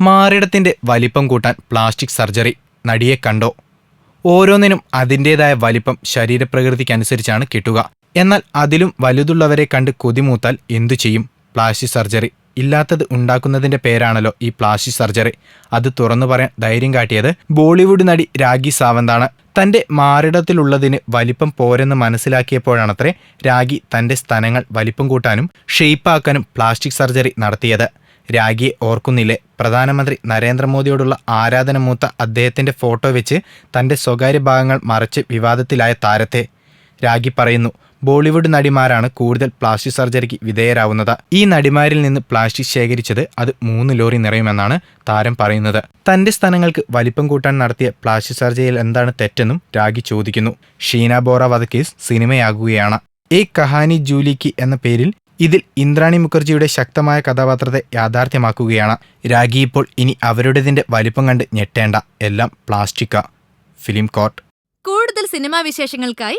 മാറിടത്തിന്റെ വലിപ്പം കൂട്ടാൻ plastic surgery നടിയെ കണ്ടോ? ഓരോന്നിനും അതിന്റെതായ വലിപ്പം ശരീരപ്രകൃതിക്കനുസരിച്ചാണ് കിട്ടുക. എന്നാൽ അതിലും വലുതുള്ളവരെ കണ്ട് കൊതിമൂത്താൽ എന്തു ചെയ്യും? Plastic surgery. ഇല്ലാത്തത് ഉണ്ടാക്കുന്നതിന്റെ പേരാണല്ലോ ഈ പ്ലാസ്റ്റിക് സർജറി. അത് തുറന്നു പറയാൻ ധൈര്യം കാട്ടിയത് ബോളിവുഡ് നടി രാഗി സാവന്താണ്. തന്റെ മാറിടത്തിലുള്ളതിന് വലിപ്പം പോരെന്ന് മനസ്സിലാക്കിയപ്പോഴാണത്രേ രാഗി തന്റെ സ്ഥലങ്ങൾ വലിപ്പം കൂട്ടാനും ഷെയ്പ്പാക്കാനും പ്ലാസ്റ്റിക് സർജറി നടത്തിയത്. രാഗിയെ ഓർക്കുന്നില്ലേ? പ്രധാനമന്ത്രി നരേന്ദ്രമോദിയോടുള്ള ആരാധന മൂത്ത അദ്ദേഹത്തിന്റെ ഫോട്ടോ വെച്ച് തന്റെ സ്വകാര്യ ഭാഗങ്ങൾ മറച്ച് വിവാദത്തിലായ താരത്തെ. രാഗി പറയുന്നു ബോളിവുഡ് നടിമാരാണ് കൂടുതൽ പ്ലാസ്റ്റിക് സർജറിക്ക് വിധേയരാവുന്നത്. ഈ നടിമാരിൽ നിന്ന് പ്ലാസ്റ്റിക് ശേഖരിച്ചത് അത് മൂന്ന് ലോറി നിറയുമെന്നാണ് താരം പറയുന്നത്. തന്റെ സ്ഥലങ്ങൾക്ക് വലിപ്പം കൂട്ടാൻ നടത്തിയ പ്ലാസ്റ്റിക് സർജറിയിൽ എന്താണ് തെറ്റെന്നും രാഗി ചോദിക്കുന്നു. ഷീന ബോറ വധക്കേസ് സിനിമയാകുകയാണ്. എ കഹാനി ജൂലിക്ക് എന്ന പേരിൽ ഇതിൽ ഇന്ദ്രാണി മുഖർജിയുടെ ശക്തമായ കഥാപാത്രത്തെ യാഥാർത്ഥ്യമാക്കുകയാണ്. രാഗി ഇപ്പോൾ ഇനി അവരുടേതിന്റെ വലിപ്പം കണ്ട് ഞെട്ടേണ്ട എല്ലാം പ്ലാസ്റ്റിക്ക. Film court. കൂടുതൽ സിനിമാ വിശേഷങ്ങൾക്കായി